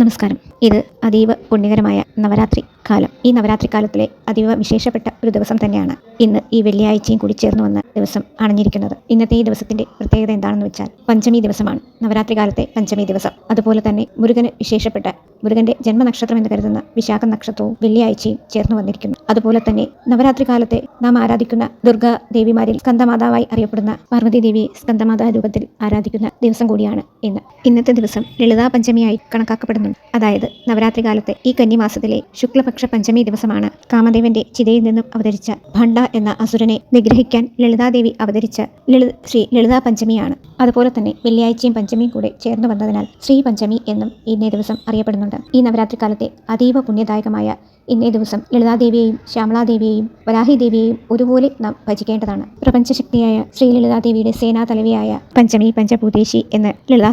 നമസ്കാരം. ഇത് അതീവ പുണ്യകരമായ നവരാത്രി കാലം. ഈ നവരാത്രി കാലത്തിലെ അതീവ വിശേഷപ്പെട്ട ഒരു ദിവസം തന്നെയാണ് ഇന്ന് ഈ വെള്ളിയാഴ്ചയും കൂടി ചേർന്ന് വന്ന ദിവസം അണഞ്ഞിരിക്കുന്നത്. ഇന്നത്തെ ഈ ദിവസത്തിന്റെ പ്രത്യേകത എന്താണെന്ന് വെച്ചാൽ പഞ്ചമി ദിവസമാണ്. നവരാത്രി കാലത്തെ പഞ്ചമി ദിവസം. അതുപോലെ തന്നെ മുരുകന് വിശേഷപ്പെട്ട മുരുകന്റെ ജന്മനക്ഷത്രം എന്ന് കരുതുന്ന വിശാഖ നക്ഷത്രവും വെള്ളിയാഴ്ചയും ചേർന്ന് വന്നിരിക്കുന്നു. അതുപോലെ തന്നെ നവരാത്രി കാലത്തെ നാം ആരാധിക്കുന്ന ദുർഗാ ദേവിമാരിൽ സ്കന്ധമാതാവായി അറിയപ്പെടുന്ന പാർവതി ദേവിയെ സ്കന്ധമാതാ രൂപത്തിൽ ആരാധിക്കുന്ന ദിവസം കൂടിയാണ് ഇന്ന്. ഇന്നത്തെ ദിവസം ലളിതാ പഞ്ചമിയായി കണക്കാക്കപ്പെടുന്നുണ്ട്. അതായത് നവരാത്രി കാലത്ത് ഈ കന്നിമാസത്തിലെ ശുക്ലപക്ഷ പഞ്ചമി ദിവസമാണ് കാമദേവന്റെ ചിതയിൽ നിന്നും അവതരിച്ച ഭണ്ഡ എന്ന അസുരനെ നിഗ്രഹിക്കാൻ ലളിതാദേവി അവതരിച്ച ലളി ശ്രീ ലളിതാ പഞ്ചമിയാണ്. അതുപോലെ തന്നെ വെള്ളിയാഴ്ചയും പഞ്ചമിയും കൂടെ ചേർന്നു വന്നതിനാൽ ശ്രീ പഞ്ചമി എന്നും ഇന്നേ ദിവസം അറിയപ്പെടുന്നുണ്ട്. ഈ നവരാത്രി കാലത്തെ അതീവ പുണ്യദായകമായ ഇന്നേ ദിവസം ലളിതാദേവിയെയും ശ്യാമളാദേവിയെയും വരാഹിദേവിയെയും ഒരുപോലെ നാം ഭജിക്കേണ്ടതാണ്. പ്രപഞ്ചശക്തിയായ ശ്രീ ലളിതാദേവിയുടെ സേനാ തലവിയായ പഞ്ചമി പഞ്ചഭൂതേശി എന്ന് ലളിതാ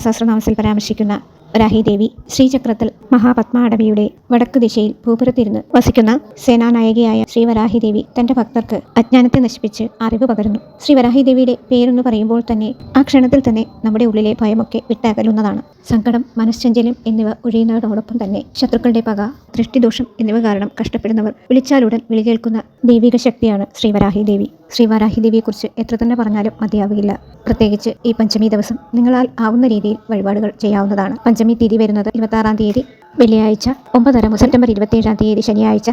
പരാമർശിക്കുന്ന വരാഹിദേവി ശ്രീചക്രത്തിൽ മഹാപത്മാടവിയുടെ വടക്കു ദിശയിൽ ഭൂപുരത്തിരുന്ന് വസിക്കുന്ന സേനാനായകയായ ശ്രീ വരാഹിദേവി തന്റെ ഭക്തർക്ക് അജ്ഞാനത്തെ നശിപ്പിച്ച് അറിവ് പകരുന്നു. ശ്രീ വരാഹിദേവിയുടെ പേരെന്ന് പറയുമ്പോൾ തന്നെ ആ ക്ഷണത്തിൽ തന്നെ നമ്മുടെ ഉള്ളിലെ ഭയമൊക്കെ വിട്ടകലുന്നതാണ്. സങ്കടം മനഃശഞ്ചലം എന്നിവ ഒഴിയുന്നതോടൊപ്പം തന്നെ ശത്രുക്കളുടെ പക ദൃഷ്ടിദോഷം എന്നിവ കാരണം കഷ്ടപ്പെടുന്നവർ വിളിച്ചാലുടൻ വിളികേൾക്കുന്ന ദൈവിക ശക്തിയാണ് ശ്രീ വരാഹി ദേവി ശ്രീ വരാഹി ദേവിയെക്കുറിച്ച് എത്ര തന്നെ പറഞ്ഞാലും മതിയാവുകയില്ല. പ്രത്യേകിച്ച് ഈ പഞ്ചമി ദിവസം നിങ്ങളാൽ ആവുന്ന രീതിയിൽ വഴിപാടുകൾ ചെയ്യാവുന്നതാണ്. പഞ്ചമി തീയതി വരുന്നത് ഇരുപത്താറാം തീയതി വെള്ളിയാഴ്ച ഒമ്പതര സെപ്റ്റംബർ ഇരുപത്തിയേഴാം തീയതി ശനിയാഴ്ച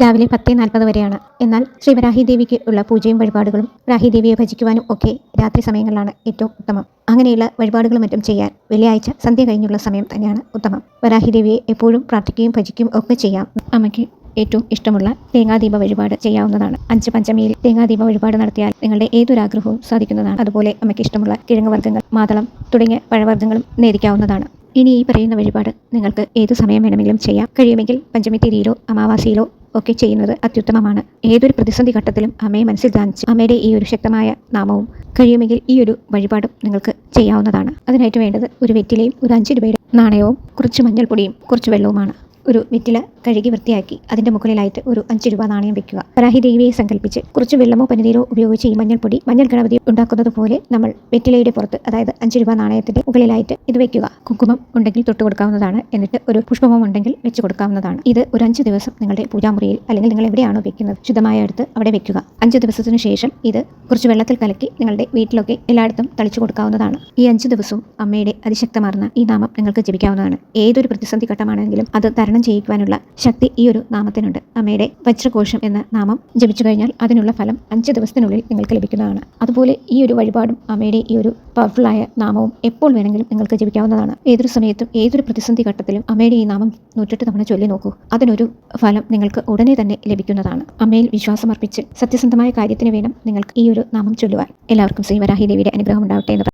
രാവിലെ പത്ത് നാൽപ്പത് വരെയാണ്. എന്നാൽ ശ്രീ വരാഹി ദേവിക്ക് ഉള്ള പൂജയും വഴിപാടുകളും രാഹിദേവിയെ ഭജിക്കുവാനും ഒക്കെ രാത്രി സമയങ്ങളിലാണ് ഏറ്റവും ഉത്തമം. അങ്ങനെയുള്ള വഴിപാടുകളും മറ്റും ചെയ്യാൻ വെള്ളിയാഴ്ച സന്ധ്യ കഴിഞ്ഞുള്ള സമയം തന്നെയാണ് ഉത്തമം. വരാഹിദേവിയെ എപ്പോഴും പ്രാർത്ഥിക്കുകയും ഭജിക്കുകയും ഒക്കെ ചെയ്യാം. അമ്മയ്ക്ക് ഏറ്റവും ഇഷ്ടമുള്ള തേങ്ങാദീപ വഴിപാട് ചെയ്യാവുന്നതാണ്. അഞ്ച് പഞ്ചമിയിൽ തേങ്ങാദീപ വഴിപാട് നടത്തിയാൽ നിങ്ങളുടെ ഏതൊരാഗ്രഹവും സാധിക്കുന്നതാണ്. അതുപോലെ അമ്മയ്ക്ക് ഇഷ്ടമുള്ള കിഴങ്ങ് വർഗങ്ങൾ മാതളം തുടങ്ങിയ പഴവർഗങ്ങളും നേദിക്കാവുന്നതാണ് ഇനി ഈ പറയുന്ന വഴിപാട് നിങ്ങൾക്ക് ഏതു സമയം വേണമെങ്കിലും ചെയ്യാം. കഴിയുമെങ്കിൽ പഞ്ചമി തിരിയിലോ അമാവാസിയിലോ ഒക്കെ ചെയ്യുന്നത് അത്യുത്തമമാണ്. ഏതൊരു പ്രതിസന്ധി ഘട്ടത്തിലും അമ്മയെ മനസ്സിൽ ധ്യാനിച്ച് അമ്മയുടെ ഈ ഒരു ശക്തമായ നാമവും കഴിയുമെങ്കിൽ ഈ ഒരു വഴിപാടും നിങ്ങൾക്ക് ചെയ്യാവുന്നതാണ്. അതിനായിട്ട് വേണ്ടത് ഒരു വെറ്റിലയും ഒരു അഞ്ച് രൂപയുടെ നാണയവും കുറച്ച് മഞ്ഞൾപ്പൊടിയും കുറച്ച് വെള്ളവുമാണ്. ഒരു വെറ്റില കഴുകി വൃത്തിയാക്കി അതിന്റെ മുകളിലായിട്ട് ഒരു അഞ്ച് രൂപ നാണയം വെക്കുക. പരാഹി ദേവിയെ സങ്കല്പിച്ച് കുറച്ച് വെള്ളമോ പനിനീരോ ഉപയോഗിച്ച് ഈ മഞ്ഞൾപ്പൊടി മഞ്ഞൾ ഗണപതി ഉണ്ടാക്കുന്നത് പോലെ നമ്മൾ വെറ്റിലയുടെ പുറത്ത് അതായത് അഞ്ച് രൂപ നാണയത്തിന്റെ മുകളിലായിട്ട് ഇത് വെക്കുക. കുങ്കുമം ഉണ്ടെങ്കിൽ തൊട്ട് കൊടുക്കാവുന്നതാണ്. എന്നിട്ട് ഒരു പുഷ്പമോ ഉണ്ടെങ്കിൽ വെച്ച് കൊടുക്കാവുന്നതാണ്. ഇത് ഒരു അഞ്ച് ദിവസം നിങ്ങളുടെ പൂജാമുറിയിൽ അല്ലെങ്കിൽ നിങ്ങൾ എവിടെയാണോ വെക്കുന്നത് ശുദ്ധമായ അടുത്ത് അവിടെ വെക്കുക. അഞ്ച് ദിവസത്തിന് ശേഷം ഇത് കുറച്ച് വെള്ളത്തിൽ കലക്കി നിങ്ങളുടെ വീട്ടിലൊക്കെ എല്ലായിടത്തും തളിച്ചു കൊടുക്കാവുന്നതാണ്. ഈ അഞ്ച് ദിവസവും അമ്മയുടെ അതിശക്തമാർന്ന ഈ നാമം നിങ്ങൾക്ക് ജപിക്കാവുന്നതാണ്. ഏതൊരു പ്രതിസന്ധി ഘട്ടമാണെങ്കിലും അത് തരണം ചെയ്യിക്കുവാനുള്ള ശക്തി ഈ ഒരു നാമത്തിനുണ്ട്. അമ്മയുടെ വജ്രകോശം എന്ന നാമം ജപിച്ചു കഴിഞ്ഞാൽ അതിനുള്ള ഫലം അഞ്ച് ദിവസത്തിനുള്ളിൽ നിങ്ങൾക്ക് ലഭിക്കുന്നതാണ്. അതുപോലെ ഈ ഒരു വഴിപാടും അമ്മയുടെ ഈ ഒരു പവർഫുള്ളായ നാമവും എപ്പോൾ വേണമെങ്കിലും നിങ്ങൾക്ക് ജപിക്കാവുന്നതാണ്. ഏതൊരു സമയത്തും ഏതൊരു പ്രതിസന്ധി ഘട്ടത്തിലും അമ്മയുടെ ഈ നാമം നൂറ്റെട്ട് തവണ ചൊല്ലി നോക്കൂ. അതിനൊരു ഫലം നിങ്ങൾക്ക് ഉടനെ തന്നെ ലഭിക്കുന്നതാണ്. അമ്മയിൽ വിശ്വാസമർപ്പിച്ച് സത്യസന്ധമായ കാര്യത്തിന് വേണം നിങ്ങൾക്ക് ഈ ഒരു നാമം ചൊല്ലുവാൻ. എല്ലാവർക്കും ശ്രീ വരാഹി ദേവിയുടെ അനുഗ്രഹം ഉണ്ടാവട്ടെ എന്ന്